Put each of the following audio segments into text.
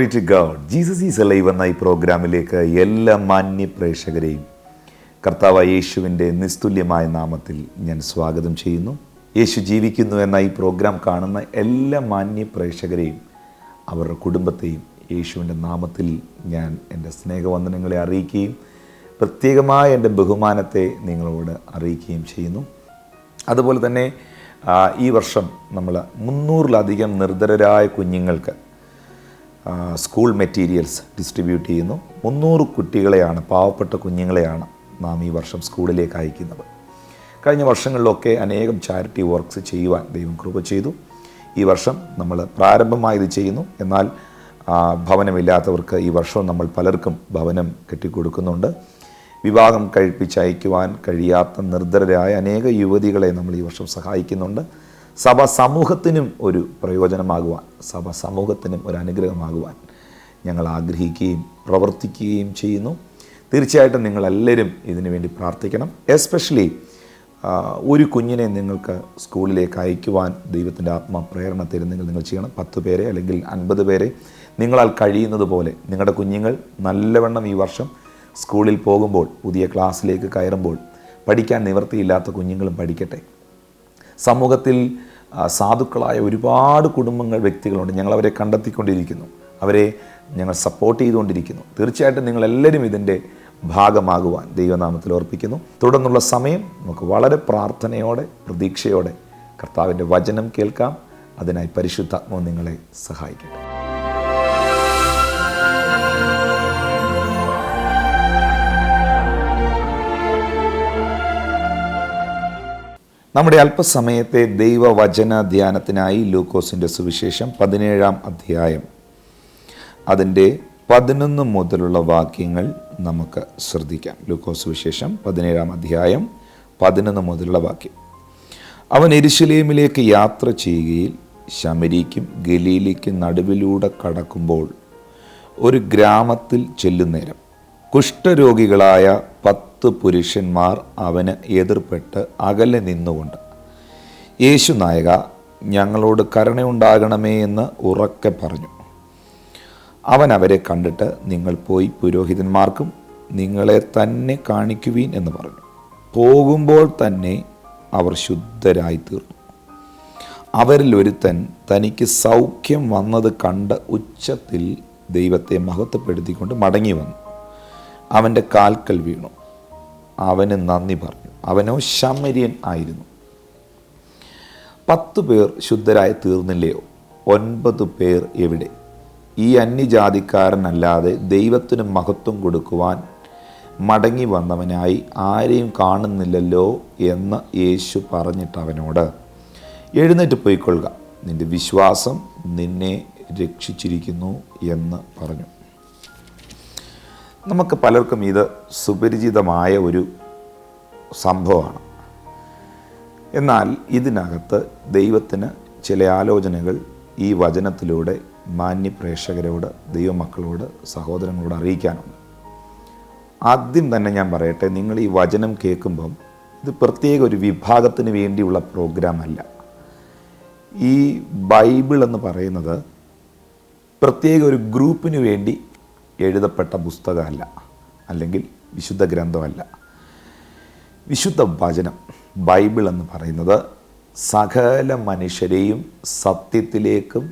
Glory to God Jesus is live എന്ന ഈ പ്രോഗ്രാമിലേക്ക് എല്ലാ മാന്യ പ്രേക്ഷകരെയും കർത്താവ് യേശുവിൻ്റെ നിസ്തുല്യമായ നാമത്തിൽ ഞാൻ സ്വാഗതം ചെയ്യുന്നു യേശു ജീവിക്കുന്നു എന്ന ഈ പ്രോഗ്രാം കാണുന്ന എല്ലാ മാന്യ പ്രേക്ഷകരെയും അവരുടെ കുടുംബത്തെയും യേശുവിൻ്റെ നാമത്തിൽ ഞാൻ എൻ്റെ സ്നേഹവന്ദനങ്ങളെ അറിയിക്കുകയും പ്രത്യേകമായ എൻ്റെ ബഹുമാനത്തെ നിങ്ങളോട് അറിയിക്കുകയും ചെയ്യുന്നു അതുപോലെ തന്നെ ഈ വർഷം നമ്മൾ മുന്നൂറിലധികം നിർധരരായ കുഞ്ഞുങ്ങൾക്ക് സ്കൂൾ മെറ്റീരിയൽസ് ഡിസ്ട്രിബ്യൂട്ട് ചെയ്യുന്നു മുന്നൂറ് കുട്ടികളെയാണ് പാവപ്പെട്ട കുഞ്ഞുങ്ങളെയാണ് നാം ഈ വർഷം സ്കൂളിലേക്ക് അയക്കുന്നത് കഴിഞ്ഞ വർഷങ്ങളിലൊക്കെ അനേകം ചാരിറ്റി വർക്ക്സ് ചെയ്യുവാൻ ദൈവം കൃപ ചെയ്തു ഈ വർഷം നമ്മൾ പ്രാരംഭമായി ഇത് ചെയ്യുന്നു എന്നാൽ ഭവനമില്ലാത്തവർക്ക് ഈ വർഷവും നമ്മൾ പലർക്കും ഭവനം കെട്ടിക്കൊടുക്കുന്നുണ്ട് വിവാഹം കഴിപ്പിച്ച് അയക്കുവാൻ കഴിയാത്ത നിർദ്ധരരായ അനേക യുവതികളെ നമ്മൾ ഈ വർഷം സഹായിക്കുന്നുണ്ട് സഭ സമൂഹത്തിനും ഒരു പ്രയോജനമാകുവാൻ സഭ സമൂഹത്തിനും ഒരു അനുഗ്രഹമാകുവാൻ ഞങ്ങൾ ആഗ്രഹിക്കുകയും പ്രവർത്തിക്കുകയും ചെയ്യുന്നു തീർച്ചയായിട്ടും നിങ്ങളെല്ലാവരും ഇതിനു വേണ്ടി പ്രാർത്ഥിക്കണം എസ്പെഷ്യലി ഒരു കുഞ്ഞിനെ നിങ്ങൾക്ക് സ്കൂളിലേക്ക് അയക്കുവാൻ ദൈവത്തിൻ്റെ ആത്മ പ്രേരണ തരുന്നെങ്കിൽ നിങ്ങൾ ചെയ്യണം പത്ത് പേരെ അല്ലെങ്കിൽ അൻപത് പേരെ നിങ്ങളാൽ കഴിയുന്നത് പോലെ നിങ്ങളുടെ കുഞ്ഞുങ്ങൾ നല്ലവണ്ണം ഈ വർഷം സ്കൂളിൽ പോകുമ്പോൾ പുതിയ ക്ലാസ്സിലേക്ക് കയറുമ്പോൾ പഠിക്കാൻ നിവൃത്തിയില്ലാത്ത കുഞ്ഞുങ്ങളും പഠിക്കട്ടെ സമൂഹത്തിൽ സാധുക്കളായ ഒരുപാട് കുടുംബങ്ങൾ വ്യക്തികളുണ്ട് ഞങ്ങളവരെ കണ്ടെത്തിക്കൊണ്ടിരിക്കുന്നു അവരെ ഞങ്ങൾ സപ്പോർട്ട് ചെയ്തുകൊണ്ടിരിക്കുന്നു തീർച്ചയായിട്ടും നിങ്ങളെല്ലാവരും ഇതിൻ്റെ ഭാഗമാകുവാൻ ദൈവനാമത്തിൽ ഓർപ്പിക്കുന്നു തുടർന്നുള്ള സമയം നമുക്ക് വളരെ പ്രാർത്ഥനയോടെ പ്രതീക്ഷയോടെ കർത്താവിൻ്റെ വചനം കേൾക്കാം അതിനായി പരിശുദ്ധാത്മാവ് നിങ്ങളെ സഹായിക്കട്ടെ നമ്മുടെ അല്പസമയത്തെ ദൈവവചന ധ്യാനത്തിനായി ലൂക്കോസിൻ്റെ സുവിശേഷം പതിനേഴാം അധ്യായം അതിൻ്റെ പതിനൊന്ന് മുതലുള്ള വാക്യങ്ങൾ നമുക്ക് ശ്രദ്ധിക്കാം ലൂക്കോസ് സുവിശേഷം പതിനേഴാം അധ്യായം പതിനൊന്ന് മുതലുള്ള വാക്യം അവൻ എരിശിലേമിലേക്ക് യാത്ര ചെയ്യുകയിൽ ശമരിക്കും ഗലീലിക്കും നടുവിലൂടെ കടക്കുമ്പോൾ ഒരു ഗ്രാമത്തിൽ ചെല്ലുന്നേരം കുഷ്ഠരോഗികളായ പത്ത് പുരുഷന്മാർ അവന് എതിർപ്പെട്ട് അകലെ നിന്നുകൊണ്ട് യേശു നായക ഞങ്ങളോട് കരുണയുണ്ടാകണമേ എന്ന് ഉറക്കെ പറഞ്ഞു അവൻ അവരെ കണ്ടിട്ട് നിങ്ങൾ പോയി പുരോഹിതന്മാർക്കും നിങ്ങളെ തന്നെ കാണിക്കുവീൻ എന്ന് പറഞ്ഞു പോകുമ്പോൾ തന്നെ അവർ ശുദ്ധരായി തീർന്നു അവരിൽ ഒരുത്തൻ തനിക്ക് സൗഖ്യം വന്നത് കണ്ട് ഉച്ചത്തിൽ ദൈവത്തെ മഹത്വപ്പെടുത്തിക്കൊണ്ട് മടങ്ങി വന്നു അവൻ്റെ കാൽക്കൽ വീണു അവന് നന്ദി പറഞ്ഞു അവനോ ശമര്യൻ ആയിരുന്നു പത്തു പേർ ശുദ്ധരായി തീർന്നില്ലയോ ഒൻപത് പേർ എവിടെ ഈ അന്യജാതിക്കാരനല്ലാതെ ദൈവത്തിന് മഹത്വം കൊടുക്കുവാൻ മടങ്ങി വന്നവനായി ആരെയും കാണുന്നില്ലല്ലോ എന്ന് യേശു പറഞ്ഞിട്ട് അവനോട് എഴുന്നേറ്റ് പോയിക്കൊള്ളുക നിന്റെ വിശ്വാസം നിന്നെ രക്ഷിച്ചിരിക്കുന്നു എന്ന് പറഞ്ഞു നമുക്ക് പലർക്കും ഇത് സുപരിചിതമായ ഒരു സംഭവമാണ് എന്നാൽ ഇതിനകത്ത് ദൈവത്തിന് ചില ആലോചനകൾ ഈ വചനത്തിലൂടെ മാന്യപ്രേക്ഷകരോട് ദൈവമക്കളോട് സഹോദരങ്ങളോട് അറിയിക്കാനുണ്ട് ആദ്യം തന്നെ ഞാൻ പറയട്ടെ നിങ്ങൾ ഈ വചനം കേൾക്കുമ്പം ഇത് പ്രത്യേക ഒരു വിഭാഗത്തിന് വേണ്ടിയുള്ള പ്രോഗ്രാമല്ല ഈ ബൈബിൾ എന്ന് പറയുന്നത് പ്രത്യേക ഒരു ഗ്രൂപ്പിന് വേണ്ടി എഴുതപ്പെട്ട പുസ്തകമല്ല അല്ലെങ്കിൽ വിശുദ്ധ ഗ്രന്ഥമല്ല വിശുദ്ധ വചനം ബൈബിൾ എന്ന് പറയുന്നത് സകല മനുഷ്യരെയും സത്യത്തിലേക്കും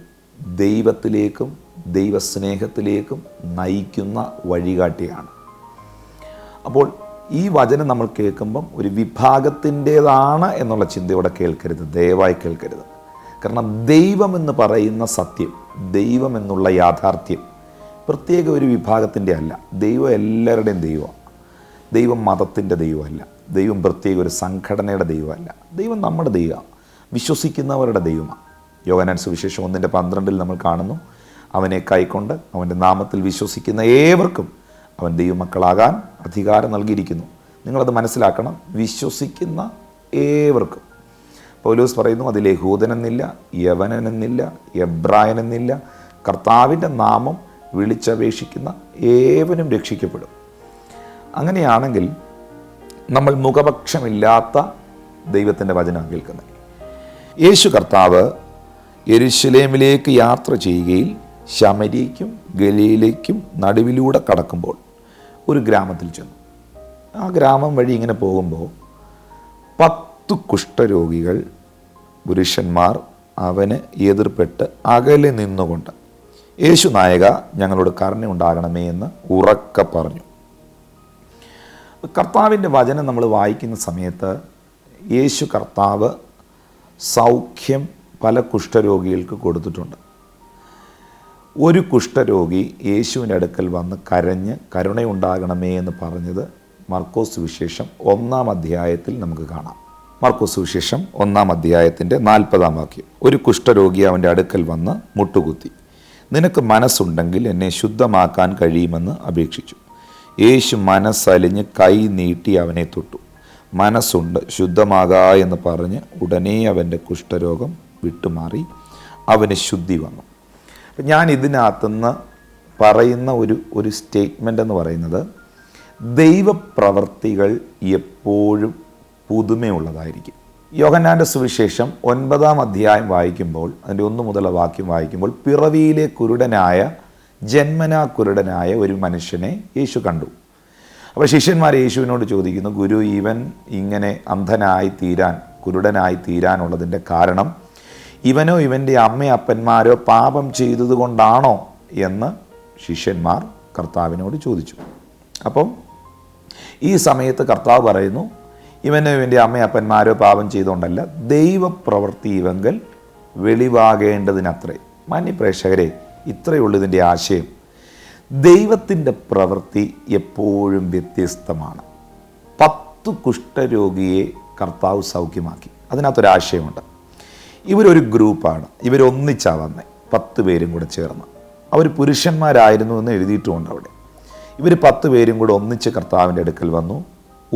ദൈവത്തിലേക്കും ദൈവസ്നേഹത്തിലേക്കും നയിക്കുന്ന വഴികാട്ടിയാണ് അപ്പോൾ ഈ വചനം നമ്മൾ കേൾക്കുമ്പം ഒരു വിഭാഗത്തിൻ്റേതാണ് എന്നുള്ള ചിന്തയോടെ കേൾക്കരുത് ദയവായി കേൾക്കരുത് കാരണം ദൈവമെന്ന് പറയുന്ന സത്യം ദൈവമെന്നുള്ള യാഥാർത്ഥ്യം പ്രത്യേക ഒരു വിഭാഗത്തിൻ്റെ അല്ല ദൈവം എല്ലാവരുടെയും ദൈവമാണ് ദൈവം മതത്തിൻ്റെ ദൈവമല്ല ദൈവം പ്രത്യേക ഒരു സംഘടനയുടെ ദൈവമല്ല ദൈവം നമ്മുടെ ദൈവമാണ് വിശ്വസിക്കുന്നവരുടെ ദൈവമാണ് യോഗനാൻ സുവിശേഷം ഒന്നിൻ്റെ പന്ത്രണ്ടിൽ നമ്മൾ കാണുന്നു അവനെ കൈക്കൊണ്ട് അവൻ്റെ നാമത്തിൽ വിശ്വസിക്കുന്ന ഏവർക്കും അവൻ ദൈവമക്കളാകാൻ അധികാരം നൽകിയിരിക്കുന്നു നിങ്ങളത് മനസ്സിലാക്കണം വിശ്വസിക്കുന്ന ഏവർക്കും പൗലൂസ് പറയുന്നു അതിൽ യഹൂദനെന്നില്ല യവനെന്നില്ല എബ്രായനെന്നില്ല കർത്താവിൻ്റെ നാമം വിളിച്ചപേക്ഷിക്കുന്ന ഏവനും രക്ഷിക്കപ്പെടും അങ്ങനെയാണെങ്കിൽ നമ്മൾ മുഖപക്ഷമില്ലാത്ത ദൈവത്തിൻ്റെ വചനം കേൾക്കുന്നത് യേശു കർത്താവ് എരുശലേമിലേക്ക് യാത്ര ചെയ്യുകയിൽ ശമരിക്കും ഗലിയിലേക്കും നടുവിലൂടെ കടക്കുമ്പോൾ ഒരു ഗ്രാമത്തിൽ ചെന്നു ആ ഗ്രാമം വഴി ഇങ്ങനെ പോകുമ്പോൾ പത്തു കുഷ്ഠരോഗികൾ പുരുഷന്മാർ അവന് എതിർപ്പെട്ട് അകലെ നിന്നുകൊണ്ട് യേശു നായക ഞങ്ങളോട് കരുണയുണ്ടാകണമേ എന്ന് ഉറക്ക പറഞ്ഞു കർത്താവിൻ്റെ വചനം നമ്മൾ വായിക്കുന്ന സമയത്ത് യേശു കർത്താവ് സൗഖ്യം പല കുഷ്ഠരോഗികൾക്ക് കൊടുത്തിട്ടുണ്ട് ഒരു കുഷ്ഠരോഗി യേശുവിൻ്റെ അടുക്കൽ വന്ന് കരഞ്ഞ് കരുണയുണ്ടാകണമേ എന്ന് പറഞ്ഞത് മർക്കോസ് വിശേഷം ഒന്നാം അധ്യായത്തിൽ നമുക്ക് കാണാം മർക്കോസ് സുവിശേഷം ഒന്നാം അധ്യായത്തിൻ്റെ നാൽപ്പതാം വാക്യം ഒരു കുഷ്ഠരോഗി അവൻ്റെ അടുക്കൽ വന്ന് മുട്ടുകുത്തി നിനക്ക് മനസ്സുണ്ടെങ്കിൽ എന്നെ ശുദ്ധമാക്കാൻ കഴിയുമെന്ന് അപേക്ഷിച്ചു യേശു മനസ്സലിഞ്ഞ് കൈ നീട്ടി അവനെ തൊട്ടു മനസ്സുണ്ട് ശുദ്ധമാകാ എന്ന് പറഞ്ഞ് ഉടനെ അവൻ്റെ കുഷ്ഠരോഗം വിട്ടുമാറി അവന് ശുദ്ധി വന്നു ഞാൻ ഇതിനകത്തുനിന്ന് പറയുന്ന ഒരു ഒരു സ്റ്റേറ്റ്മെൻ്റ് എന്ന് പറയുന്നത് ദൈവപ്രവർത്തികൾ എപ്പോഴും പുതുമയുള്ളതായിരിക്കും യോഹന്നാൻ്റെ സുവിശേഷം ഒൻപതാം അധ്യായം വായിക്കുമ്പോൾ അതിൻ്റെ ഒന്നു മുതലുള്ള വാക്യം വായിക്കുമ്പോൾ പിറവിയിലെ കുരുടനായ ജന്മനാ കുരുടനായ ഒരു മനുഷ്യനെ യേശു കണ്ടു അപ്പോൾ ശിഷ്യന്മാർ യേശുവിനോട് ചോദിക്കുന്നു ഗുരു ഇവൻ ഇങ്ങനെ അന്ധനായി തീരാൻ കുരുടനായി തീരാനുള്ളതിൻ്റെ കാരണം ഇവനോ ഇവൻ്റെ അമ്മയപ്പന്മാരോ പാപം ചെയ്തതുകൊണ്ടാണോ എന്ന് ശിഷ്യന്മാർ കർത്താവിനോട് ചോദിച്ചു അപ്പം ഈ സമയത്ത് കർത്താവ് പറയുന്നു ഇവന് ഇവൻ്റെ അമ്മയപ്പന്മാരോ പാപം ചെയ്തുകൊണ്ടല്ല ദൈവപ്രവൃത്തി ഇവങ്കൽ വെളിവാകേണ്ടതിനത്രേ മാന്യപ്രേക്ഷകരെ ഇത്രയുള്ളൂ ഇതിൻ്റെ ആശയം ദൈവത്തിൻ്റെ പ്രവൃത്തി എപ്പോഴും വ്യത്യസ്തമാണ് പത്ത് കുഷ്ഠരോഗിയെ കർത്താവ് സൗഖ്യമാക്കി അതിനകത്തൊരാശയമുണ്ട് ഇവരൊരു ഗ്രൂപ്പാണ് ഇവരൊന്നിച്ചാ വന്നത് പത്ത് പേരും കൂടെ ചേർന്ന് അവർ പുരുഷന്മാരായിരുന്നു എന്ന് എഴുതിയിട്ടുമുണ്ട് അവിടെ ഇവർ പത്ത് പേരും കൂടെ ഒന്നിച്ച് കർത്താവിൻ്റെ അടുക്കൽ വന്നു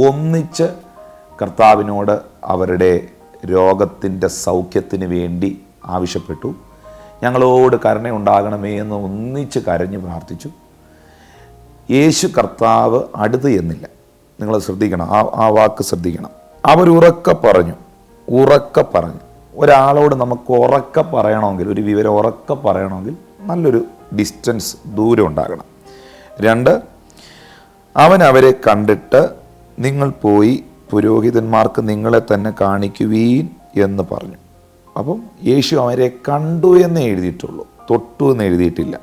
ഒന്നിച്ച് കർത്താവിനോട് അവരുടെ രോഗത്തിൻ്റെ സൗഖ്യത്തിന് വേണ്ടി ആവശ്യപ്പെട്ടു ഞങ്ങളോട് കരുണയുണ്ടാകണമേ എന്ന് ഒന്നിച്ച് കരഞ്ഞ് പ്രാർത്ഥിച്ചു യേശു കർത്താവ് അടുത്ത് എന്നില്ല നിങ്ങൾ ശ്രദ്ധിക്കണം ആ ആ വാക്ക് ശ്രദ്ധിക്കണം അവർ പറഞ്ഞു ഉറക്ക പറഞ്ഞു ഒരാളോട് നമുക്ക് ഉറക്ക പറയണമെങ്കിൽ ഒരു വിവരം ഉറക്ക പറയണമെങ്കിൽ നല്ലൊരു ഡിസ്റ്റൻസ് ദൂരം ഉണ്ടാകണം രണ്ട് അവൻ അവരെ കണ്ടിട്ട് നിങ്ങൾ പോയി പുരോഹിതന്മാർക്ക് നിങ്ങളെ തന്നെ കാണിക്കുവീൻ എന്ന് പറഞ്ഞു അപ്പം യേശു അവരെ കണ്ടു എന്ന് എഴുതിയിട്ടുള്ളൂ തൊട്ടു എന്ന് എഴുതിയിട്ടില്ല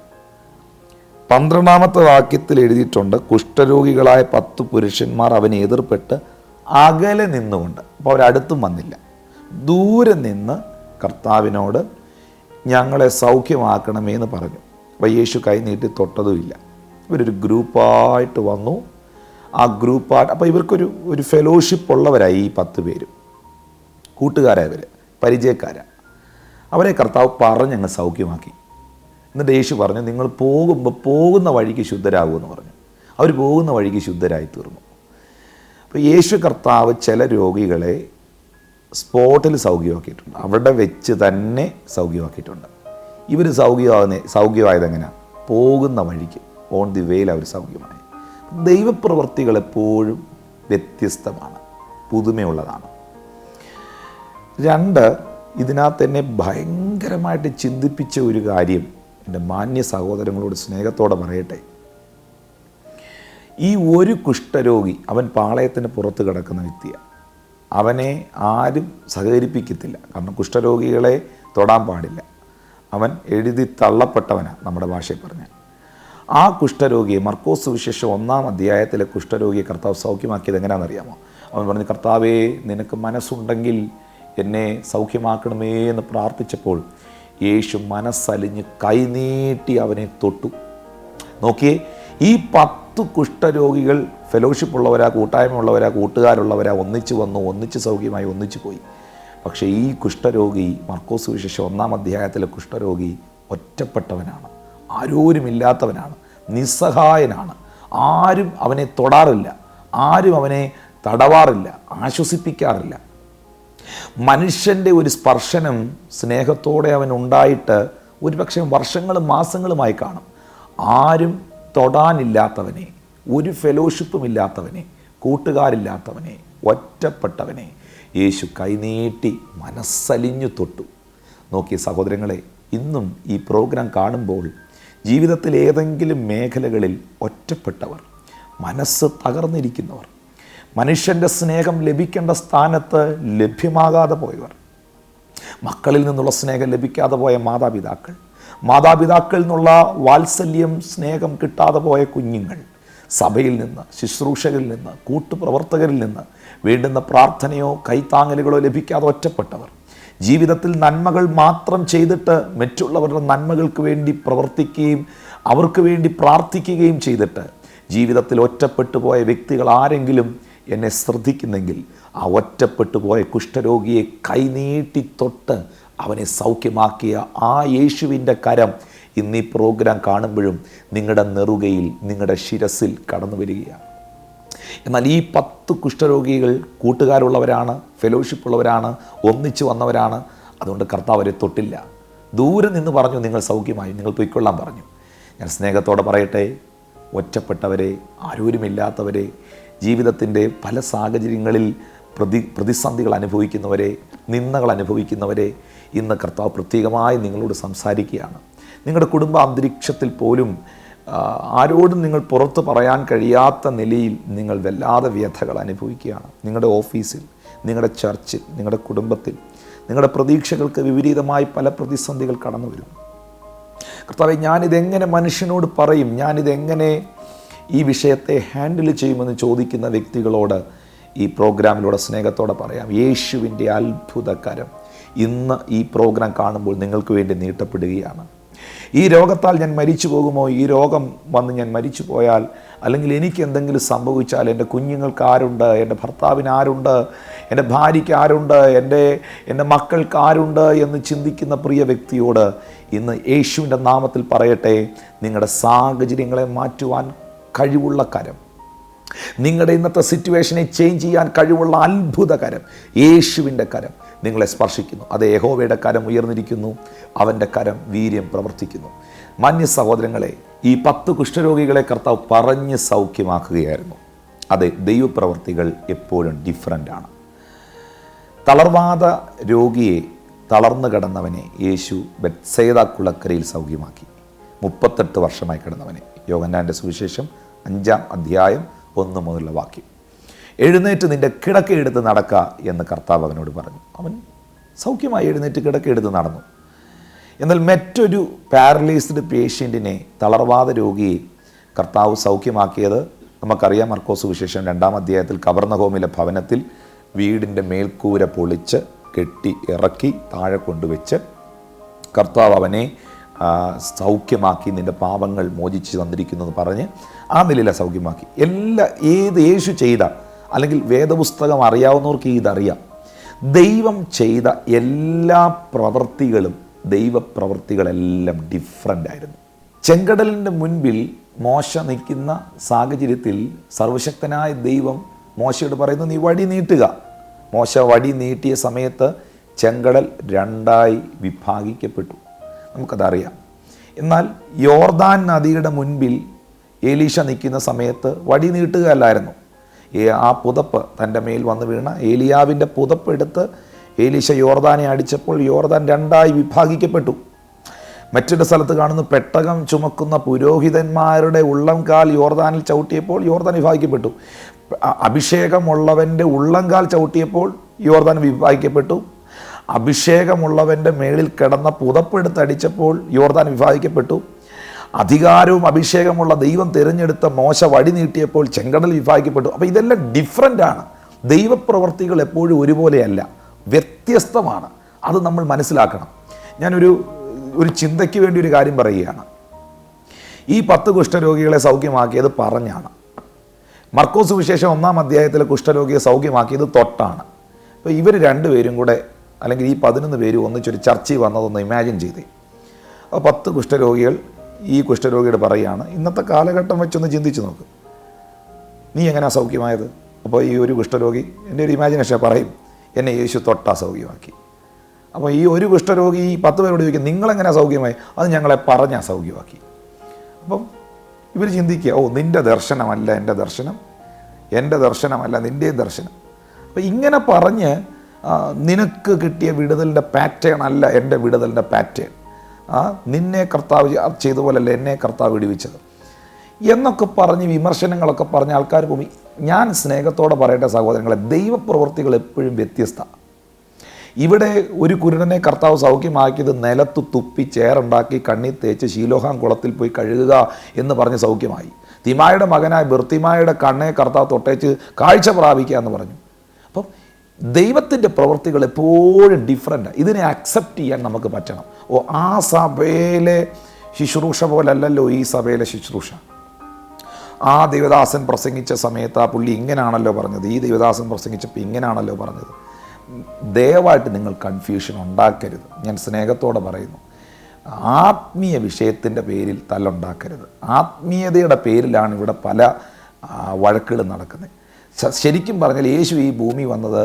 പന്ത്രണ്ടാമത്തെ വാക്യത്തിൽ എഴുതിയിട്ടുണ്ട് കുഷ്ഠരോഗികളായ പത്ത് പുരുഷന്മാർ അവനെ എതിർപ്പെട്ട് അകലെ നിന്നുകൊണ്ട് അപ്പോൾ അവരടുത്തും വന്നില്ല ദൂരെ നിന്ന് കർത്താവിനോട് ഞങ്ങളെ സൗഖ്യമാക്കണമേ എന്ന് പറഞ്ഞു അപ്പോൾ യേശു കൈ നീട്ടി തൊട്ടതുമില്ല ഇവരൊരു ഗ്രൂപ്പായിട്ട് വന്നു ആ ഗ്രൂപ്പായിട്ട് അപ്പോൾ ഇവർക്കൊരു ഒരു ഫെലോഷിപ്പ് ഉള്ളവരായി ഈ പത്ത് പേരും കൂട്ടുകാരായവർ പരിചയക്കാരാണ് അവരെ കർത്താവ് പറഞ്ഞ് ഞങ്ങൾ സൗഖ്യമാക്കി എന്നിട്ട് യേശു പറഞ്ഞു നിങ്ങൾ പോകുമ്പോൾ പോകുന്ന വഴിക്ക് ശുദ്ധരാകുമെന്ന് പറഞ്ഞു അവർ പോകുന്ന വഴിക്ക് ശുദ്ധരായി തീർന്നു അപ്പോൾ യേശു കർത്താവ് ചില രോഗികളെ സ്പോട്ടിൽ സൗഖ്യമാക്കിയിട്ടുണ്ട് അവിടെ വെച്ച് തന്നെ സൗഖ്യമാക്കിയിട്ടുണ്ട് ഇവർ സൗഖ്യമാകുന്ന സൗഖ്യമായത് എങ്ങനെയാണ് പോകുന്ന വഴിക്ക് ഓൺ ദി വേയിൽ അവർ സൗഖ്യമായി ദൈവപ്രവർത്തികൾ എപ്പോഴും വ്യത്യസ്തമാണ് പുതുമയുള്ളതാണ് രണ്ട് ഇതിനകത്ത് എന്നെ ഭയങ്കരമായിട്ട് ചിന്തിപ്പിച്ച ഒരു കാര്യം എൻ്റെ മാന്യ സഹോദരങ്ങളോട് സ്നേഹത്തോടെ പറയട്ടെ ഈ ഒരു കുഷ്ഠരോഗി അവൻ പാളയത്തിന് പുറത്ത് കിടക്കുന്ന വ്യക്തിയാണ് അവനെ ആരും സഹകരിപ്പിക്കത്തില്ല കാരണം കുഷ്ഠരോഗികളെ തൊടാൻ പാടില്ല അവൻ എഴുതി തള്ളപ്പെട്ടവനാണ് നമ്മുടെ ഭാഷയിൽ പറഞ്ഞാൽ ആ കുഷ്ഠരോഗിയെ മർക്കോസ് വിശേഷം ഒന്നാം അധ്യായത്തിലെ കുഷ്ഠരോഗിയെ കർത്താവ് സൗഖ്യമാക്കിയത് എങ്ങനെയാണെന്നറിയാമോ അവൻ പറഞ്ഞു കർത്താവേ നിനക്ക് മനസ്സുണ്ടെങ്കിൽ എന്നെ സൗഖ്യമാക്കണമേ എന്ന് പ്രാർത്ഥിച്ചപ്പോൾ യേശു മനസ്സലിഞ്ഞ് കൈനീട്ടി അവനെ തൊട്ടു നോക്കിയേ ഈ പത്ത് കുഷ്ഠരോഗികൾ ഫെലോഷിപ്പ് ഉള്ളവരാ കൂട്ടായ്മ ഉള്ളവരാ കൂട്ടുകാരുള്ളവരാ ഒന്നിച്ചു വന്നു ഒന്നിച്ച് സൗഖ്യമായി ഒന്നിച്ചു പോയി പക്ഷേ ഈ കുഷ്ഠരോഗി മർക്കോസ് വിശേഷം ഒന്നാം അധ്യായത്തിലെ കുഷ്ഠരോഗി ഒറ്റപ്പെട്ടവനാണ് ആരോരുമില്ലാത്തവനാണ് നിസ്സഹായനാണ് ആരും അവനെ തൊടാറില്ല ആരും അവനെ തടവാറില്ല ആശ്വസിപ്പിക്കാറില്ല മനുഷ്യൻ്റെ ഒരു സ്പർശനം സ്നേഹത്തോടെ അവൻ ഉണ്ടായിട്ട് ഒരുപക്ഷെ വർഷങ്ങളും മാസങ്ങളുമായി കാണും ആരും തൊടാനില്ലാത്തവനെ ഒരു ഫെലോഷിപ്പും ഇല്ലാത്തവനെ കൂട്ടുകാരില്ലാത്തവനെ ഒറ്റപ്പെട്ടവനെ യേശു കൈനീട്ടി മനസ്സലിഞ്ഞു തൊട്ടു നോക്കിയ സഹോദരങ്ങളെ ഇന്നും ഈ പ്രോഗ്രാം കാണുമ്പോൾ ജീവിതത്തിൽ ഏതെങ്കിലും മേഖലകളിൽ ഒറ്റപ്പെട്ടവർ മനസ്സ് തകർന്നിരിക്കുന്നവർ മനുഷ്യൻ്റെ സ്നേഹം ലഭിക്കേണ്ട സ്ഥാനത്ത് ലഭ്യമാകാതെ പോയവർ മക്കളിൽ നിന്നുള്ള സ്നേഹം ലഭിക്കാതെ പോയ മാതാപിതാക്കൾ മാതാപിതാക്കളിൽ നിന്നുള്ള വാത്സല്യം സ്നേഹം കിട്ടാതെ പോയ കുഞ്ഞുങ്ങൾ സഭയിൽ നിന്ന് ശുശ്രൂഷകരിൽ നിന്ന് കൂട്ടുപ്രവർത്തകരിൽ നിന്ന് വേണ്ടുന്ന പ്രാർത്ഥനയോ കൈത്താങ്ങലുകളോ ലഭിക്കാതെ ഒറ്റപ്പെട്ടവർ ജീവിതത്തിൽ നന്മകൾ മാത്രം ചെയ്തിട്ട് മറ്റുള്ളവരുടെ നന്മകൾക്ക് വേണ്ടി പ്രവർത്തിക്കുകയും അവർക്ക് വേണ്ടി പ്രാർത്ഥിക്കുകയും ചെയ്തിട്ട് ജീവിതത്തിൽ ഒറ്റപ്പെട്ടു പോയ വ്യക്തികൾ ആരെങ്കിലും എന്നെ ശ്രദ്ധിക്കുന്നെങ്കിൽ ആ ഒറ്റപ്പെട്ടു പോയ കുഷ്ഠരോഗിയെ കൈനീട്ടി തൊട്ട് അവനെ സൗഖ്യമാക്കിയ ആ യേശുവിൻ്റെ കരം ഇന്നീ പ്രോഗ്രാം കാണുമ്പോഴും നിങ്ങളുടെ നെറുകയിൽ നിങ്ങളുടെ ശിരസിൽ കടന്നു വരികയാണ് എന്നാൽ ഈ പത്ത് കുഷ്ഠരോഗികൾ കൂട്ടുകാരുള്ളവരാണ് ഫെലോഷിപ്പ് ഉള്ളവരാണ് ഒന്നിച്ചു വന്നവരാണ് അതുകൊണ്ട് കർത്താവ് അവരെ തൊട്ടില്ല ദൂരെ നിന്ന് പറഞ്ഞു നിങ്ങൾ സൗഖ്യമായി നിങ്ങൾ പൊയ്ക്കൊള്ളാൻ പറഞ്ഞു ഞാൻ സ്നേഹത്തോടെ പറയട്ടെ ഒറ്റപ്പെട്ടവരെ ആരോരുമില്ലാത്തവരെ ജീവിതത്തിൻ്റെ പല സാഹചര്യങ്ങളിൽ പ്രതി പ്രതിസന്ധികൾ അനുഭവിക്കുന്നവരെ നിന്ദകൾ അനുഭവിക്കുന്നവരെ ഇന്ന് കർത്താവ് പ്രത്യേകമായി നിങ്ങളോട് സംസാരിക്കുകയാണ് നിങ്ങളുടെ കുടുംബ അന്തരീക്ഷത്തിൽ പോലും ആരോടും നിങ്ങൾ പുറത്ത് പറയാൻ കഴിയാത്ത നിലയിൽ നിങ്ങൾ വല്ലാതെ വ്യഥകൾ അനുഭവിക്കുകയാണ് നിങ്ങളുടെ ഓഫീസിൽ നിങ്ങളുടെ ചർച്ചിൽ നിങ്ങളുടെ കുടുംബത്തിൽ നിങ്ങളുടെ പ്രതീക്ഷകൾക്ക് വിപരീതമായി പല പ്രതിസന്ധികൾ കടന്നു വരും കർത്താവ് ഞാനിതെങ്ങനെ മനുഷ്യനോട് പറയും ഞാനിതെങ്ങനെ ഈ വിഷയത്തെ ഹാൻഡിൽ ചെയ്യുമെന്ന് ചോദിക്കുന്ന വ്യക്തികളോട് ഈ പ്രോഗ്രാമിലൂടെ സ്നേഹത്തോടെ പറയാം യേശുവിൻ്റെ അത്ഭുതകരം ഇന്ന് ഈ പ്രോഗ്രാം കാണുമ്പോൾ നിങ്ങൾക്ക് വേണ്ടി നീട്ടപ്പെടുകയാണ് ഈ രോഗത്താൽ ഞാൻ മരിച്ചു പോകുമോ ഈ രോഗം വന്ന് ഞാൻ മരിച്ചു പോയാൽ അല്ലെങ്കിൽ എനിക്ക് എന്തെങ്കിലും സംഭവിച്ചാൽ എൻ്റെ കുഞ്ഞുങ്ങൾക്ക് ആരുണ്ട് എൻ്റെ ഭർത്താവിന് ആരുണ്ട് എൻ്റെ ഭാര്യയ്ക്ക് ആരുണ്ട് എൻ്റെ എൻ്റെ മക്കൾക്ക് ആരുണ്ട് എന്ന് ചിന്തിക്കുന്ന പ്രിയ വ്യക്തിയോട് ഇന്ന് യേശുവിൻ്റെ നാമത്തിൽ പറയട്ടെ നിങ്ങളുടെ സാഹചര്യങ്ങളെ മാറ്റുവാൻ കഴിവുള്ള കരം നിങ്ങളുടെ ഇന്നത്തെ സിറ്റുവേഷനെ ചേഞ്ച് ചെയ്യാൻ കഴിവുള്ള അത്ഭുത കരം യേശുവിൻ്റെ കരം നിങ്ങളെ സ്പർശിക്കുന്നു അത് യഹോവയുടെ കരം ഉയർന്നിരിക്കുന്നു അവൻ്റെ കരം വീര്യം പ്രവർത്തിക്കുന്നു മാന്യ സഹോദരങ്ങളെ ഈ പത്ത് കുഷ്ഠരോഗികളെ കർത്താവ് പറഞ്ഞ് സൗഖ്യമാക്കുകയായിരുന്നു അതെ ദൈവപ്രവർത്തികൾ എപ്പോഴും ഡിഫറൻ്റ് ആണ് തളർവാത രോഗിയെ തളർന്നു കിടന്നവനെ യേശു ബെത്സേത സൗഖ്യമാക്കി മുപ്പത്തെട്ട് വർഷമായി കിടന്നവനെ യോഗന്നാൻ്റെ സുവിശേഷം അഞ്ചാം അധ്യായം ഒന്ന് മുതലുള്ള വാക്യം എഴുന്നേറ്റ് നിൻ്റെ കിടക്കയെടുത്ത് നടക്കുക എന്ന് കർത്താവ് അവനോട് പറഞ്ഞു അവൻ സൗഖ്യമായി എഴുന്നേറ്റ് കിടക്കയെടുത്ത് നടന്നു എന്നാൽ മറ്റൊരു പാരലൈസ്ഡ് പേഷ്യൻറ്റിനെ തളർവാദ രോഗിയെ കർത്താവ് സൗഖ്യമാക്കിയത് നമുക്കറിയാം മർക്കോസ് വിശേഷം രണ്ടാം അധ്യായത്തിൽ കവർണഹോമിലെ ഭവനത്തിൽ വീടിൻ്റെ മേൽക്കൂര പൊളിച്ച് കെട്ടി ഇറക്കി താഴെ കൊണ്ടുവച്ച് കർത്താവ് അവനെ സൗഖ്യമാക്കി നിൻ്റെ പാപങ്ങൾ മോചിച്ച് തന്നിരിക്കുന്നു എന്ന് പറഞ്ഞ് ആ നിലയിലെ സൗഖ്യമാക്കി എല്ലാ ഏത് യേശു ചെയ്ത അല്ലെങ്കിൽ വേദപുസ്തകം അറിയാവുന്നവർക്ക് ഇതറിയാം ദൈവം ചെയ്ത എല്ലാ പ്രവൃത്തികളും ദൈവപ്രവൃത്തികളെല്ലാം ഡിഫറെൻ്റ് ആയിരുന്നു ചെങ്കടലിൻ്റെ മുൻപിൽ മോശ നിൽക്കുന്ന സാഹചര്യത്തിൽ സർവശക്തനായ ദൈവം മോശയോട് പറയുന്നു നീ വടി നീട്ടുക മോശ വടി നീട്ടിയ സമയത്ത് ചെങ്കടൽ രണ്ടായി വിഭാഗിക്കപ്പെട്ടു നമുക്കതറിയാം എന്നാൽ യോർദാൻ നദിയുടെ മുൻപിൽ ഏലീഷ നിൽക്കുന്ന സമയത്ത് വടി നീട്ടുക അല്ലായിരുന്നു ആ പുതപ്പ് തൻ്റെ മേൽ വന്ന് വീണ ഏലിയാവിൻ്റെ പുതപ്പെടുത്ത് ഏലീശ യോർദാനെ അടിച്ചപ്പോൾ യോർദാൻ രണ്ടായി വിഭാഗിക്കപ്പെട്ടു മറ്റൊരു സ്ഥലത്ത് കാണുന്നു പെട്ടകം ചുമക്കുന്ന പുരോഹിതന്മാരുടെ ഉള്ളംകാൽ യോർദാനിൽ ചവിട്ടിയപ്പോൾ യോർദാൻ വിഭാഗിക്കപ്പെട്ടു അഭിഷേകമുള്ളവൻ്റെ ഉള്ളംകാൽ ചവിട്ടിയപ്പോൾ യോർദാൻ വിഭാഗിക്കപ്പെട്ടു അഭിഷേകമുള്ളവൻ്റെ മേളിൽ കിടന്ന പുതപ്പെടുത്തടിച്ചപ്പോൾ യോർദാൻ വിഭാഗിക്കപ്പെട്ടു അധികാരവും അഭിഷേകമുള്ള ദൈവം തിരഞ്ഞെടുത്ത മോശ വഴി നീട്ടിയപ്പോൾ ചെങ്കടൽ വിഭാഗിക്കപ്പെട്ടു അപ്പോൾ ഇതെല്ലാം ആണ് ദൈവപ്രവർത്തികൾ എപ്പോഴും ഒരുപോലെയല്ല വ്യത്യസ്തമാണ് അത് നമ്മൾ മനസ്സിലാക്കണം ഞാനൊരു ഒരു ചിന്തയ്ക്ക് വേണ്ടി ഒരു കാര്യം പറയുകയാണ് ഈ പത്ത് കുഷ്ഠരോഗികളെ സൗഖ്യമാക്കിയത് പറഞ്ഞാണ് മർക്കോസ് വിശേഷം ഒന്നാം അധ്യായത്തിലെ കുഷ്ഠരോഗിയെ സൗഖ്യമാക്കിയത് തൊട്ടാണ് അപ്പോൾ ഇവർ രണ്ടുപേരും കൂടെ അല്ലെങ്കിൽ ഈ പതിനൊന്ന് പേരും ഒന്നിച്ചൊരു ചർച്ചയിൽ വന്നതൊന്ന് ഇമാജിൻ ചെയ്തേ അപ്പോൾ പത്ത് കുഷ്ഠരോഗികൾ ഈ കുഷ്ഠരോഗിയുടെ പറയുകയാണ് ഇന്നത്തെ കാലഘട്ടം വെച്ചൊന്ന് ചിന്തിച്ച് നോക്ക് നീ എങ്ങനെയാണ് സൗഖ്യമായത് അപ്പോൾ ഈ ഒരു കുഷ്ഠരോഗി എൻ്റെ ഒരു ഇമാജിനേഷൻ പറയും എന്നെ യേശു തൊട്ടാ സൗഖ്യമാക്കി അപ്പോൾ ഈ ഒരു കുഷ്ഠരോഗി ഈ പത്ത് പേരോട് ചോദിക്കും നിങ്ങളെങ്ങനെ സൗഖ്യമായി അത് ഞങ്ങളെ പറഞ്ഞാൽ സൗഖ്യമാക്കി അപ്പം ഇവർ ചിന്തിക്കുക ഓ നിൻ്റെ ദർശനമല്ല എൻ്റെ ദർശനം എൻ്റെ ദർശനമല്ല നിൻ്റെ ദർശനം അപ്പം ഇങ്ങനെ പറഞ്ഞ് നിനക്ക് കിട്ടിയ വിടുതലിൻ്റെ പാറ്റേൺ അല്ല എൻ്റെ വിടുതലിൻ്റെ പാറ്റേൺ ആ നിന്നെ കർത്താവ് ചെയ്തപോലല്ല എന്നെ കർത്താവ് ഇടിവിച്ചത് എന്നൊക്കെ പറഞ്ഞ് വിമർശനങ്ങളൊക്കെ പറഞ്ഞ് ആൾക്കാർ ഭൂമി ഞാൻ സ്നേഹത്തോടെ പറയേണ്ട സഹോദരങ്ങളെ ദൈവപ്രവൃത്തികൾ എപ്പോഴും വ്യത്യസ്ത ഇവിടെ ഒരു കുരുടനെ കർത്താവ് സൗഖ്യമാക്കിയത് നിലത്ത് തുപ്പി ചേറുണ്ടാക്കി കണ്ണി തേച്ച് ശീലോഹാം കുളത്തിൽ പോയി കഴുകുക എന്ന് പറഞ്ഞ് സൗഖ്യമായി തിമായുടെ മകനായ ബിർത്തിമായുടെ കണ്ണെ കർത്താവ് തൊട്ടേച്ച് കാഴ്ച പ്രാപിക്കുക എന്ന് പറഞ്ഞു അപ്പം ദൈവത്തിൻ്റെ പ്രവൃത്തികൾ എപ്പോഴും ഡിഫറെൻ്റ് ഇതിനെ അക്സെപ്റ്റ് ചെയ്യാൻ നമുക്ക് പറ്റണം ഓ ആ സഭയിലെ ശുശ്രൂഷ പോലല്ലല്ലോ ഈ സഭയിലെ ശുശ്രൂഷ ആ ദേവദാസൻ പ്രസംഗിച്ച സമയത്ത് ആ പുള്ളി ഇങ്ങനെയാണല്ലോ പറഞ്ഞത് ഈ ദേവദാസൻ പ്രസംഗിച്ചപ്പോൾ ഇങ്ങനെയാണല്ലോ പറഞ്ഞത് ദയവായിട്ട് നിങ്ങൾ കൺഫ്യൂഷൻ ഉണ്ടാക്കരുത് ഞാൻ സ്നേഹത്തോടെ പറയുന്നു ആത്മീയ വിഷയത്തിൻ്റെ പേരിൽ തല്ലുണ്ടാക്കരുത് ആത്മീയതയുടെ പേരിലാണ് ഇവിടെ പല വഴക്കുകൾ നടക്കുന്നത് ശരിക്കും പറഞ്ഞാൽ യേശു ഈ ഭൂമി വന്നത്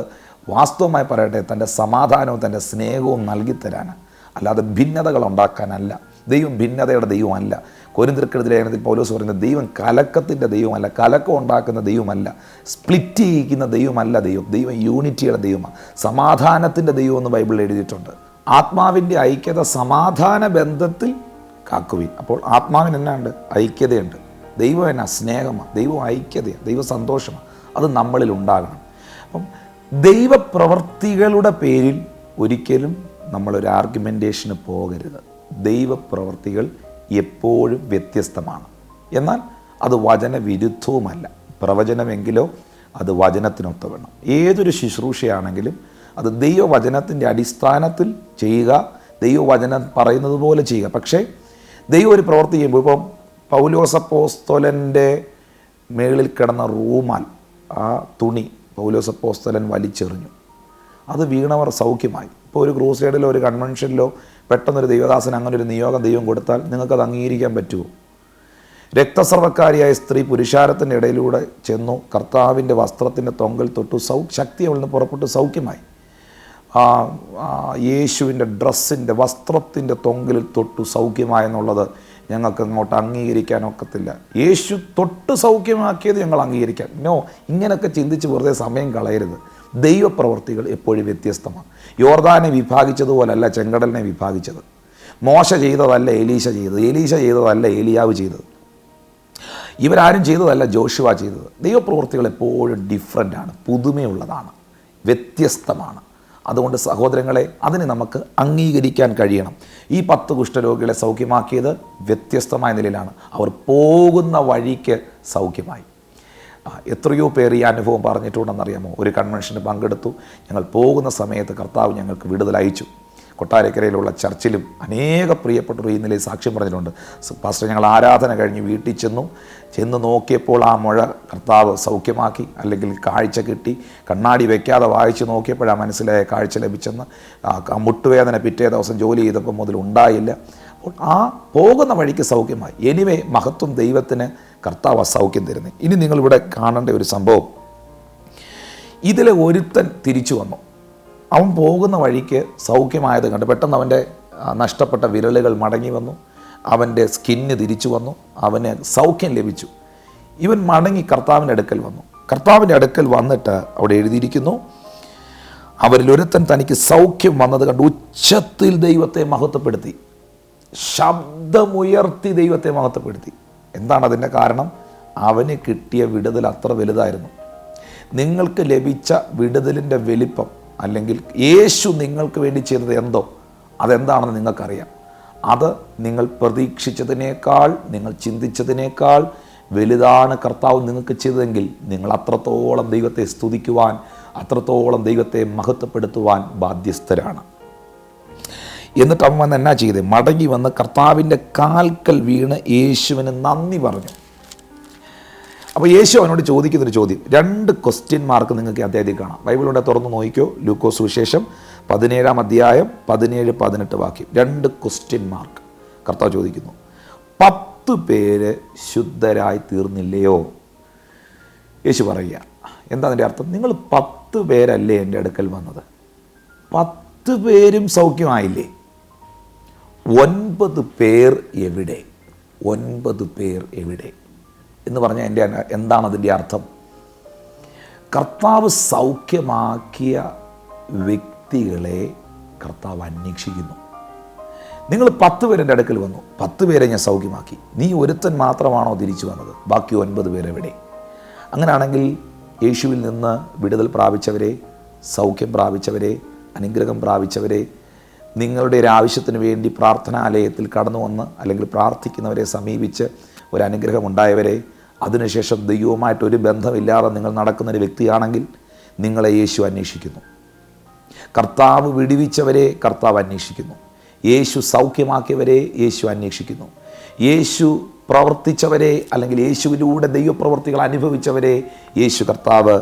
വാസ്തവമായി പറയട്ടെ തൻ്റെ സമാധാനവും തൻ്റെ സ്നേഹവും തരാനാണ് അല്ലാതെ ഭിന്നതകൾ ഉണ്ടാക്കാനല്ല ദൈവം ഭിന്നതയുടെ ദൈവമല്ല കോരിന്തിർക്കെടുത്തിലെ പോലീസ് പൗലോസ് പറയുന്നത് ദൈവം കലക്കത്തിൻ്റെ ദൈവമല്ല കലക്കം ഉണ്ടാക്കുന്ന ദൈവമല്ല സ്പ്ലിറ്റ് ചെയ്യിക്കുന്ന ദൈവമല്ല ദൈവം ദൈവം യൂണിറ്റിയുടെ ദൈവമാണ് സമാധാനത്തിൻ്റെ ദൈവം എന്ന് ബൈബിളിൽ എഴുതിയിട്ടുണ്ട് ആത്മാവിൻ്റെ ഐക്യത സമാധാന ബന്ധത്തിൽ കാക്കുവിൻ അപ്പോൾ ആത്മാവിന് എന്നാണ്ട് ഐക്യതയുണ്ട് ദൈവം എന്നാ സ്നേഹമാണ് ദൈവം ഐക്യതയാണ് ദൈവ സന്തോഷമാണ് അത് നമ്മളിൽ ഉണ്ടാകണം അപ്പം ദൈവപ്രവർത്തികളുടെ പേരിൽ ഒരിക്കലും നമ്മളൊരു ആർഗ്യുമെൻറ്റേഷന് പോകരുത് ദൈവപ്രവർത്തികൾ എപ്പോഴും വ്യത്യസ്തമാണ് എന്നാൽ അത് വചനവിരുദ്ധവുമല്ല പ്രവചനമെങ്കിലോ അത് വചനത്തിനൊത്ത വേണം ഏതൊരു ശുശ്രൂഷയാണെങ്കിലും അത് ദൈവവചനത്തിൻ്റെ അടിസ്ഥാനത്തിൽ ചെയ്യുക ദൈവവചനം പറയുന്നത് പോലെ ചെയ്യുക പക്ഷേ ദൈവം ഒരു പ്രവൃത്തി ചെയ്യുമ്പോൾ ഇപ്പം പൗലോസപ്പോസ്തോലൻ്റെ മേളിൽ കിടന്ന റൂമാൽ ആ തുണി പൗലോസ് അപ്പോസ്തലൻ വലിച്ചെറിഞ്ഞു അത് വീണവർ സൗഖ്യമായി ഇപ്പോൾ ഒരു ക്രൂസൈഡിലോ ഒരു കൺവെൻഷനിലോ പെട്ടെന്നൊരു ദൈവദാസൻ അങ്ങനെ ഒരു നിയോഗം ദൈവം കൊടുത്താൽ നിങ്ങൾക്കത് അംഗീകരിക്കാൻ പറ്റുമോ രക്തസർവക്കാരിയായ സ്ത്രീ പുരുഷാരത്തിൻ്റെ ഇടയിലൂടെ ചെന്നു കർത്താവിൻ്റെ വസ്ത്രത്തിൻ്റെ തൊങ്കൽ തൊട്ടു സൗ ശക്തി അവളിന് പുറപ്പെട്ടു സൗഖ്യമായി യേശുവിൻ്റെ ഡ്രസ്സിൻ്റെ വസ്ത്രത്തിൻ്റെ തൊങ്കലിൽ തൊട്ടു സൗഖ്യമായെന്നുള്ളത് ഞങ്ങൾക്ക് അങ്ങോട്ട് അംഗീകരിക്കാൻ ഒക്കത്തില്ല യേശു തൊട്ട് സൗഖ്യമാക്കിയത് ഞങ്ങൾ അംഗീകരിക്കാം നോ ഇങ്ങനെയൊക്കെ ചിന്തിച്ച് വെറുതെ സമയം കളയരുത് ദൈവപ്രവൃത്തികൾ എപ്പോഴും വ്യത്യസ്തമാണ് യോർദാനെ വിഭാഗിച്ചതുപോലല്ല ചെങ്കടലിനെ വിഭാഗിച്ചത് മോശ ചെയ്തതല്ല എലീശ ചെയ്തത് എലീശ ചെയ്തതല്ല ഏലിയാവ് ചെയ്തത് ഇവരാരും ചെയ്തതല്ല ജോഷുവ ചെയ്തത് ദൈവപ്രവൃത്തികൾ എപ്പോഴും ആണ് പുതുമയുള്ളതാണ് വ്യത്യസ്തമാണ് അതുകൊണ്ട് സഹോദരങ്ങളെ അതിനെ നമുക്ക് അംഗീകരിക്കാൻ കഴിയണം ഈ പത്ത് കുഷ്ഠരോഗികളെ സൗഖ്യമാക്കിയത് വ്യത്യസ്തമായ നിലയിലാണ് അവർ പോകുന്ന വഴിക്ക് സൗഖ്യമായി എത്രയോ പേർ ഈ അനുഭവം പറഞ്ഞിട്ടുണ്ടെന്നറിയാമോ ഒരു കൺവെൻഷന് പങ്കെടുത്തു ഞങ്ങൾ പോകുന്ന സമയത്ത് കർത്താവ് ഞങ്ങൾക്ക് വിടുതലയച്ചു കൊട്ടാരക്കരയിലുള്ള ചർച്ചിലും അനേക പ്രിയപ്പെട്ടവർ ഇന്നലെ സാക്ഷ്യം പറഞ്ഞിട്ടുണ്ട് പാസ്റ്റർ ഞങ്ങൾ ആരാധന കഴിഞ്ഞ് വീട്ടിൽ ചെന്നു ചെന്ന് നോക്കിയപ്പോൾ ആ മുഴ കർത്താവ് സൗഖ്യമാക്കി അല്ലെങ്കിൽ കാഴ്ച കിട്ടി കണ്ണാടി വയ്ക്കാതെ വായിച്ച് നോക്കിയപ്പോഴാ മനസ്സിലായ കാഴ്ച ലഭിച്ചെന്ന് മുട്ടുവേദന പിറ്റേ ദിവസം ജോലി ചെയ്തപ്പോൾ മുതൽ ഉണ്ടായില്ല അപ്പോൾ ആ പോകുന്ന വഴിക്ക് സൗഖ്യമായി എനിവേ മഹത്വം ദൈവത്തിന് കർത്താവ് അസൗഖ്യം തരുന്നത് ഇനി നിങ്ങളിവിടെ കാണേണ്ട ഒരു സംഭവം ഇതിലെ ഒരുത്തൻ തിരിച്ചു വന്നു അവൻ പോകുന്ന വഴിക്ക് സൗഖ്യമായത് കണ്ട് പെട്ടെന്ന് അവൻ്റെ നഷ്ടപ്പെട്ട വിരലുകൾ മടങ്ങി വന്നു അവൻ്റെ സ്കിന്ന് തിരിച്ചു വന്നു അവന് സൗഖ്യം ലഭിച്ചു ഇവൻ മടങ്ങി കർത്താവിൻ്റെ അടുക്കൽ വന്നു കർത്താവിൻ്റെ അടുക്കൽ വന്നിട്ട് അവിടെ എഴുതിയിരിക്കുന്നു അവരിലൊരുത്തൻ തനിക്ക് സൗഖ്യം വന്നത് കണ്ട് ഉച്ചത്തിൽ ദൈവത്തെ മഹത്വപ്പെടുത്തി ശബ്ദമുയർത്തി ദൈവത്തെ മഹത്വപ്പെടുത്തി എന്താണ് അതിൻ്റെ കാരണം അവന് കിട്ടിയ വിടുതൽ അത്ര വലുതായിരുന്നു നിങ്ങൾക്ക് ലഭിച്ച വിടുതലിൻ്റെ വലിപ്പം അല്ലെങ്കിൽ യേശു നിങ്ങൾക്ക് വേണ്ടി ചെയ്തത് എന്തോ അതെന്താണെന്ന് നിങ്ങൾക്കറിയാം അത് നിങ്ങൾ പ്രതീക്ഷിച്ചതിനേക്കാൾ നിങ്ങൾ ചിന്തിച്ചതിനേക്കാൾ വലുതാണ് കർത്താവ് നിങ്ങൾക്ക് ചെയ്തതെങ്കിൽ നിങ്ങൾ അത്രത്തോളം ദൈവത്തെ സ്തുതിക്കുവാൻ അത്രത്തോളം ദൈവത്തെ മഹത്വപ്പെടുത്തുവാൻ ബാധ്യസ്ഥരാണ് എന്നിട്ട് അവൻ വന്ന് എന്നാ ചെയ്തേ മടങ്ങി വന്ന് കർത്താവിൻ്റെ കാൽക്കൽ വീണ് യേശുവിന് നന്ദി പറഞ്ഞു അപ്പോൾ യേശു അവനോട് ചോദിക്കുന്നൊരു ചോദ്യം രണ്ട് ക്വസ്റ്റ്യൻ മാർക്ക് നിങ്ങൾക്ക് അദ്ദേഹത്തിൽ കാണാം ബൈബിളോടെ തുറന്ന് നോക്കിയോ ലൂക്കോസ് സുവിശേഷം പതിനേഴാം അധ്യായം പതിനേഴ് പതിനെട്ട് വാക്യം രണ്ട് ക്വസ്റ്റ്യൻ മാർക്ക് കർത്താവ് ചോദിക്കുന്നു പത്ത് പേര് ശുദ്ധരായി തീർന്നില്ലയോ യേശു പറയുക എന്താ അതിൻ്റെ അർത്ഥം നിങ്ങൾ പത്ത് പേരല്ലേ എൻ്റെ അടുക്കൽ വന്നത് പത്ത് പേരും സൗഖ്യമായില്ലേ ഒൻപത് പേർ എവിടെ ഒൻപത് പേർ എവിടെ എന്ന് പറഞ്ഞാൽ എൻ്റെ എന്താണ് അർത്ഥം കർത്താവ് സൗഖ്യമാക്കിയ വ്യക്തികളെ കർത്താവ് അന്വേഷിക്കുന്നു നിങ്ങൾ പത്ത് പേരെൻ്റെ അടുക്കൽ വന്നു പത്ത് പേരെ ഞാൻ സൗഖ്യമാക്കി നീ ഒരുത്തൻ മാത്രമാണോ തിരിച്ചു വന്നത് ബാക്കി ഒൻപത് പേരെവിടെ അങ്ങനെയാണെങ്കിൽ യേശുവിൽ നിന്ന് വിടുതൽ പ്രാപിച്ചവരെ സൗഖ്യം പ്രാപിച്ചവരെ അനുഗ്രഹം പ്രാപിച്ചവരെ നിങ്ങളുടെ ഒരു ആവശ്യത്തിന് വേണ്ടി പ്രാർത്ഥനാലയത്തിൽ കടന്നു വന്ന് അല്ലെങ്കിൽ പ്രാർത്ഥിക്കുന്നവരെ സമീപിച്ച് ഒരു അനുഗ്രഹം അതിനുശേഷം ദൈവവുമായിട്ട് ഒരു ബന്ധമില്ലാതെ നിങ്ങൾ നടക്കുന്ന ഒരു വ്യക്തിയാണെങ്കിൽ നിങ്ങളെ യേശു അന്വേഷിക്കുന്നു കർത്താവ് വിടുവിച്ചവരെ കർത്താവ് അന്വേഷിക്കുന്നു യേശു സൗഖ്യമാക്കിയവരെ യേശു അന്വേഷിക്കുന്നു യേശു പ്രവർത്തിച്ചവരെ അല്ലെങ്കിൽ യേശുവിലൂടെ ദൈവപ്രവർത്തികൾ അനുഭവിച്ചവരെ യേശു കർത്താവ്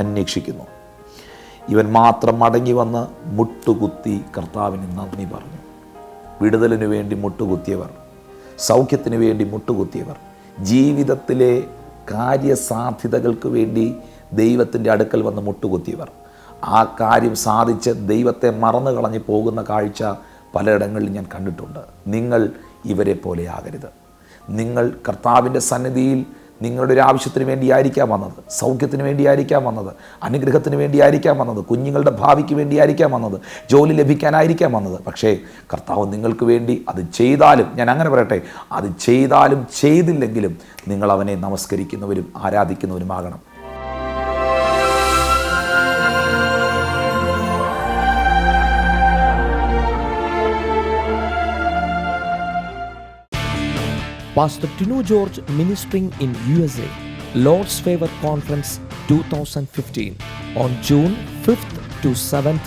അന്വേഷിക്കുന്നു ഇവൻ മാത്രം മടങ്ങി വന്ന് മുട്ടുകുത്തി കർത്താവിന് നന്ദി പറഞ്ഞു വിടുതലിനു വേണ്ടി മുട്ടുകുത്തിയവർ സൗഖ്യത്തിനു വേണ്ടി മുട്ടുകുത്തിയവർ ജീവിതത്തിലെ കാര്യസാധ്യതകൾക്ക് വേണ്ടി ദൈവത്തിൻ്റെ അടുക്കൽ വന്ന് മുട്ടുകുത്തിയവർ ആ കാര്യം സാധിച്ച് ദൈവത്തെ മറന്നു കളഞ്ഞു പോകുന്ന കാഴ്ച പലയിടങ്ങളിൽ ഞാൻ കണ്ടിട്ടുണ്ട് നിങ്ങൾ ഇവരെ പോലെ ആകരുത് നിങ്ങൾ കർത്താവിൻ്റെ സന്നിധിയിൽ നിങ്ങളുടെ ഒരു ആവശ്യത്തിന് വേണ്ടിയായിരിക്കാം വന്നത് സൗഖ്യത്തിന് വേണ്ടിയായിരിക്കാം വന്നത് അനുഗ്രഹത്തിന് വേണ്ടിയായിരിക്കാം വന്നത് കുഞ്ഞുങ്ങളുടെ ഭാവിക്ക് വേണ്ടിയായിരിക്കാം വന്നത് ജോലി ലഭിക്കാനായിരിക്കാം വന്നത് പക്ഷേ കർത്താവ് നിങ്ങൾക്ക് വേണ്ടി അത് ചെയ്താലും ഞാൻ അങ്ങനെ പറയട്ടെ അത് ചെയ്താലും ചെയ്തില്ലെങ്കിലും നിങ്ങൾ അവനെ നമസ്കരിക്കുന്നവരും ആരാധിക്കുന്നവരുമാകണം Pastor Tinu George ministering in USA, Lord's Favor Conference 2015 on June 5th to 7th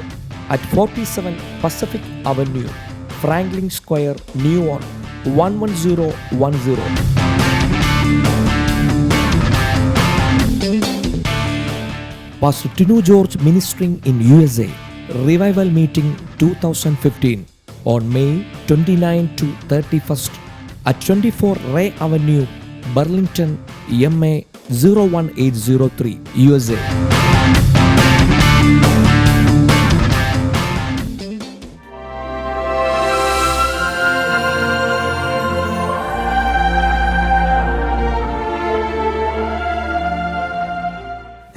at 47 Pacific Avenue, Franklin Square, New York 11010. Pastor Tinu George ministering in USA, Revival Meeting 2015 on May 29 to 31st at 24 Ray Avenue, three MA 01803, USA.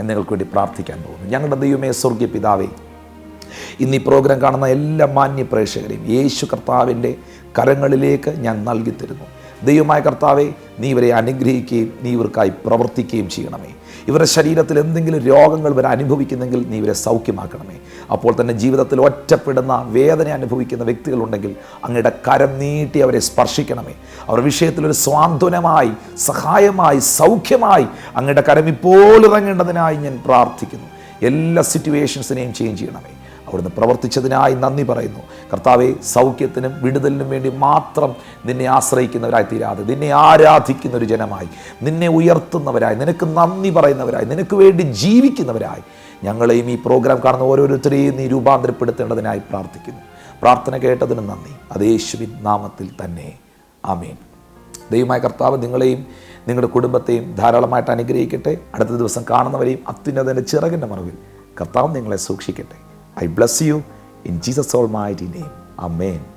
നിങ്ങൾക്ക് വേണ്ടി പ്രാർത്ഥിക്കാൻ പോകുന്നു ഞങ്ങളുടെ ദൈവമേ സ്വർഗീയ പിതാവേ ഇന്ന് ഈ പ്രോഗ്രാം കാണുന്ന എല്ലാ മാന്യ പ്രേക്ഷകരെയും യേശു കർത്താവിൻ്റെ കരങ്ങളിലേക്ക് ഞാൻ നൽകി തരുന്നു ദൈവമായ കർത്താവെ നീ ഇവരെ അനുഗ്രഹിക്കുകയും നീ ഇവർക്കായി പ്രവർത്തിക്കുകയും ചെയ്യണമേ ഇവരുടെ ശരീരത്തിൽ എന്തെങ്കിലും രോഗങ്ങൾ ഇവരെ അനുഭവിക്കുന്നെങ്കിൽ നീ ഇവരെ സൗഖ്യമാക്കണമേ അപ്പോൾ തന്നെ ജീവിതത്തിൽ ഒറ്റപ്പെടുന്ന വേദന അനുഭവിക്കുന്ന വ്യക്തികളുണ്ടെങ്കിൽ അങ്ങയുടെ കരം നീട്ടി അവരെ സ്പർശിക്കണമേ അവരുടെ വിഷയത്തിൽ ഒരു സ്വാന്തനമായി സഹായമായി സൗഖ്യമായി അങ്ങയുടെ കരം ഇപ്പോൾ ഇറങ്ങേണ്ടതിനായി ഞാൻ പ്രാർത്ഥിക്കുന്നു എല്ലാ സിറ്റുവേഷൻസിനെയും ചേഞ്ച് ചെയ്യണമേ അവിടുന്ന് പ്രവർത്തിച്ചതിനായി നന്ദി പറയുന്നു കർത്താവെ സൗഖ്യത്തിനും വിടുതലിനും വേണ്ടി മാത്രം നിന്നെ ആശ്രയിക്കുന്നവരായി തീരാതെ നിന്നെ ആരാധിക്കുന്ന ഒരു ജനമായി നിന്നെ ഉയർത്തുന്നവരായി നിനക്ക് നന്ദി പറയുന്നവരായി നിനക്ക് വേണ്ടി ജീവിക്കുന്നവരായി ഞങ്ങളെയും ഈ പ്രോഗ്രാം കാണുന്ന ഓരോരുത്തരെയും നീ രൂപാന്തരപ്പെടുത്തേണ്ടതിനായി പ്രാർത്ഥിക്കുന്നു പ്രാർത്ഥന കേട്ടതിന് നന്ദി അത് യേശുവിൻ നാമത്തിൽ തന്നെ ആമേൻ ദൈവമായ കർത്താവ് നിങ്ങളെയും നിങ്ങളുടെ കുടുംബത്തെയും ധാരാളമായിട്ട് അനുഗ്രഹിക്കട്ടെ അടുത്ത ദിവസം കാണുന്നവരെയും അത്യുന്നതൻ്റെ ചിറകിൻ്റെ മറവിൽ കർത്താവ് നിങ്ങളെ സൂക്ഷിക്കട്ടെ I bless you in Jesus' almighty name. Amen.